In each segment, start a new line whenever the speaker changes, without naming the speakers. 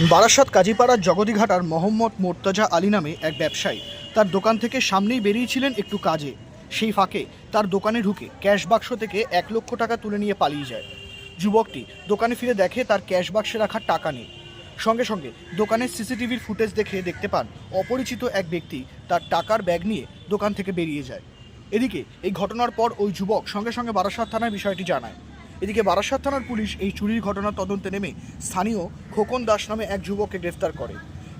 বারাসাত কাজীপাড়ার জগদীঘাটার মোহাম্মদ মোর্তাজা আলী নামে এক ব্যবসায়ী তার দোকান থেকে সামনেই বেরিয়েছিলেন একটু কাজে। সেই ফাঁকে তার দোকানে ঢুকে ক্যাশ বাক্স থেকে এক লক্ষ টাকা তুলে নিয়ে পালিয়ে যায়। যুবকটি দোকানে ফিরে দেখে তার ক্যাশ বাক্সে রাখার টাকা নেই। সঙ্গে সঙ্গে দোকানের সিসিটিভির ফুটেজ দেখে দেখতে পান অপরিচিত এক ব্যক্তি তার টাকার ব্যাগ নিয়ে দোকান থেকে বেরিয়ে যায়। এদিকে এই ঘটনার পর ওই যুবক সঙ্গে সঙ্গে বারাসাত থানায় বিষয়টি জানায়। এদিকে বারাসাত থানার পুলিশ এই চুরির ঘটনার তদন্তে নেমে স্থানীয় খোকন দাস নামে এক যুবককে গ্রেফতার করে।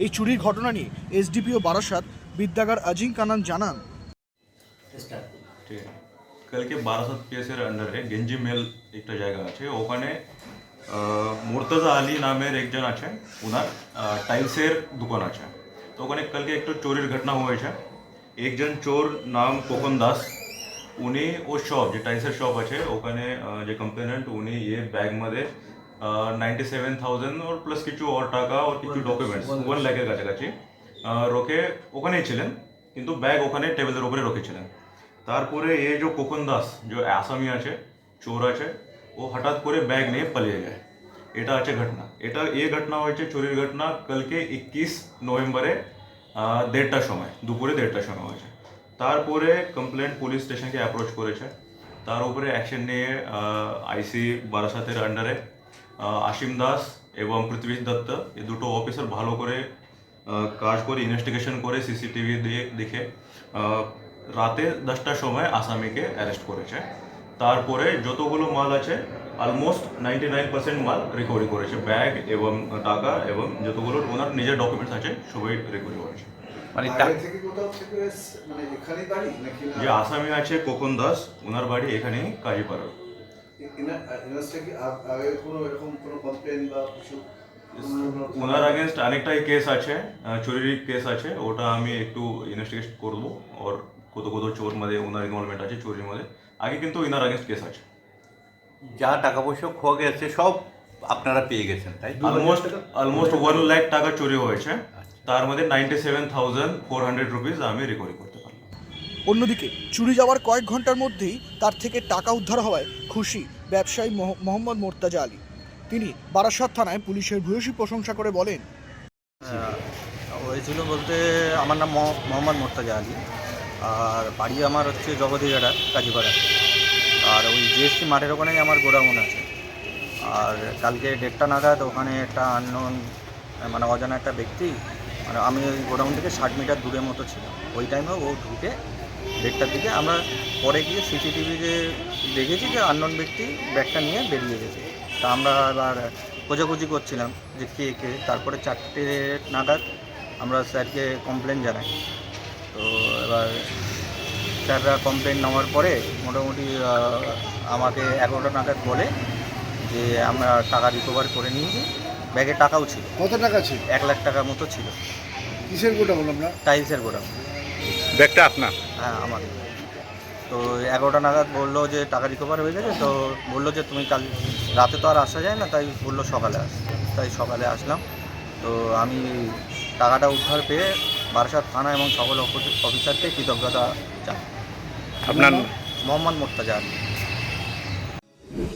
এই চুরির ঘটনা নিয়ে এসডিপিও বারাসাত বিদ্যাগার আজিং কানান জানান।
কালকে বারাসাত পিএসের আন্ডারে গেঞ্জি মেল একটা জায়গা আছে। ওখানে আহ, আলী নামের একজন আছে ওনার টাইলসের দোকান আছে। তো ওখানে কালকে একটু চোরের ঘটনা হয়েছে। একজন চোর নাম কোকন দাস উনি ও শপ যে টাইসের শপ আছে ওখানে যে কম্পোনেন্ট উনি এ ব্যাগ মধ্যে নাইনটি সেভেন থাউজেন্ড ওর প্লাস কিছু ওর টাকা ওর কিছু ডকুমেন্টস ওয়ান ল্যাকের কাছাকাছি। রোকে ওখানেই ছিলেন কিন্তু ব্যাগ ওখানে টেবিলের উপরে রেখেছিলেন তারপরে এ যে কোকন দাস যে আসামি আছে চোর আছে ও হঠাৎ করে ব্যাগ নিয়ে পালিয়ে যায়। এটা আছে ঘটনা। এটা এ ঘটনা হয়েছে চুরির ঘটনা কালকে ইক্কিশ নভেম্বরে দেড়টার সময় দুপুরে দেড়টার সময় হয়েছে। তারপরে কমপ্লেন পুলিশ স্টেশনকে অ্যাপ্রোচ করেছে। তার উপরে অ্যাকশন নিয়ে আইসি বারাসাতের আন্ডারে আশিম দাস এবং পৃথ্বীশ দত্ত, এই দুটো অফিসার ভালো করে কাজ করে ইনভেস্টিগেশন করে সিসিটিভি দিয়ে দেখে রাতে দশটার সময় আসামিকে অ্যারেস্ট করেছে। তারপরে যতগুলো মাল আছে অলমোস্ট নাইনটি নাইন পার্সেন্ট মাল রিকভারি করেছে। ব্যাগ এবং টাকা এবং যতগুলো ওনার নিজের ডকুমেন্টস আছে, সবাই রিকভারি করেছে।
মানে
মানে এখানেই বাড়ি নাকি না?
যে আসামি আছে কোকন দাস ওনার বাড়ি এখানেই কাজীপাড়া।
এনা- এনার্সটা কি আ- আগে কোনো এরকম কোনো কমপ্লেন বা কিছু
ওনার আগেনস্ট অনেকটাই কেস আছে চুরির কেস আছে ওটা আমি একটু ইনভেস্টিগেট করব। ওর কত কত চোর মধ্যে ওনার ইনভলভমেন্ট আছে চুরির মধ্যে। আগে কিন্তু ওনার আগেনস্ট কেস আছে।
যা টাকা পয়সা খোয়া গেছে সব আপনারা পেয়ে গেছেন তাই?
অলমোস্ট অলমোস্ট ওয়ান লাখ টাকা চুরি হয়েছে। তার মধ্যে ninety seven thousand four hundred rupees আমি রিকভারি করতে পারলাম।
অন্যদিকে চুরি যাওয়ার কয়েক ঘণ্টার মধ্যেই তার থেকে টাকা উদ্ধার হওয়ায় খুশি ব্যবসায়ী মোহ- মোহাম্মদ মোর্তাজা আলী। তিনি বারাসাত থানায় পুলিশের ভূয়সী প্রশংসা করে বলেন
হয়েছিল বলতে আমার নাম মহ- মোহাম্মদ মোর্তাজা আলী আর বাড়ি আমার হচ্ছে জগদীঘাটা কাজীপাড়া আর ওই জিএসটি মাঠের ওখানেই আমার গোডাউন আছে। আর কালকে দেড়টা নাগাদ ওখানে একটা আননোন মানে অজানা একটা ব্যক্তি মানে আমি ওই গোডাউন থেকে ষাট মিটার দূরের মতো ছিলাম। ওই টাইমে ও ঢুকে দেড়টার দিকে আমরা পরে গিয়ে সিসিটিভিতে দেখেছি যে আননোন ব্যক্তি ব্যাগটা নিয়ে বেরিয়ে গেছে। তা আমরা এবার খোঁজাখুঁজি করছিলাম যে কে কে। তারপরে চারটে নাগাদ আমরা স্যারকে কমপ্লেন জানাই। তো এবার স্যাররা কমপ্লেন নেওয়ার পরে মোটামুটি আমাকে এগারোটা নাগাদ বলে যে আমরা টাকা রিকভার করে নিয়েছি। ব্যাগে টাকাও ছিল।
কত টাকা ছিল?
এক লাখ টাকার মতো ছিল।
কিসের গোটা বললাম না
টাইলসের গোডাউন।
ব্যাগটা আপনার?
হ্যাঁ আমার। তো এগারোটা নাগাদ বলল যে টাকা রিকভার হয়ে গেছে তো বলল যে তুমি কাল রাতে তো আর আসা যায় না তাই বলল সকালে আস। তাই সকালে আসলাম। তো আমি টাকাটা উদ্ধার পেয়ে বারাসাত থানা এবং সকল অফি- অফিসারকে কৃতজ্ঞতা জানাই।
আপনার
মোহাম্মদ মোর্তাজা